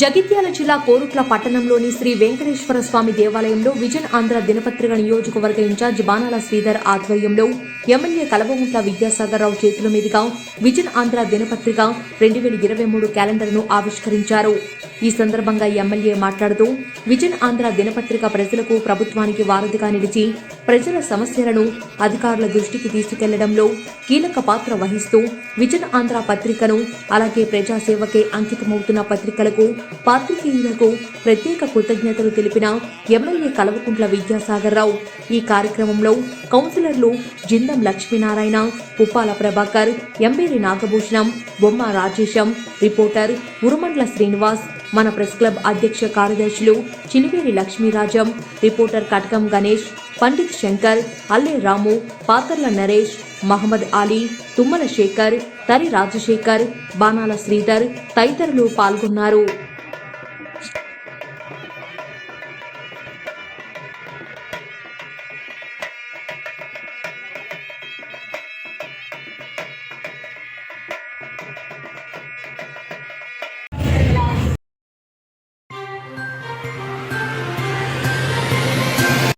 జగిత్యాల జిల్లా కోరుట్ల పట్టణంలోని శ్రీ వెంకటేశ్వర స్వామి దేవాలయంలో విజన్ ఆంధ్ర దినపత్రిక నియోజకవర్గ ఇన్ఛార్జ్ బాణాల శ్రీధర్ ఆధ్వర్యంలో ఎమ్మెల్యే కలవముట్ల విద్యాసాగర్ రావు చేతుల మీదుగా విజన్ ఆంధ్ర దినపత్రిక రెండు వేల ఇరవై మూడు క్యాలెండర్ను ఆవిష్కరించారు. ఈ సందర్భంగా ఎమ్మెల్యే మాట్లాడుతూ విజన్ ఆంధ్ర దినపత్రిక ప్రజలకు ప్రభుత్వానికి వారధిగా నిలిచి ప్రజల సమస్యలను అధికారుల దృష్టికి తీసుకెళ్ళడంలో కీలక పాత్ర వహిస్తూ విజన్ ఆంధ్ర పత్రికను అలాగే ప్రజాసేవకే అంకితమవుతున్న పత్రికలకు పాత్రికేయులకు ప్రత్యేక కృతజ్ఞతలు తెలిపిన ఎమ్మెల్యే కల్వకుంట్ల విద్యాసాగర్ రావు. ఈ కార్యక్రమంలో కౌన్సిలర్లు జిందం లక్ష్మీనారాయణ పుప్పాల ప్రభాకర్ ఎంబేరి నాగభూషణం బొమ్మ రాజేశం రిపోర్టర్ ఉరుమండ్ల శ్రీనివాస్ మన ప్రెస్ క్లబ్ అధ్యక్ష కార్యదర్శులు చినివేరి లక్ష్మీరాజం రిపోర్టర్ కటకం గణేష్ పండిత్ శంకర్ అల్లే రాము పాతర్ల నరేష్ మహమ్మద్ అలీ తుమ్మల శేఖర్ తరి రాజశేఖర్ బాణాల శ్రీధర్ తదితరులు పాల్గొన్నారు.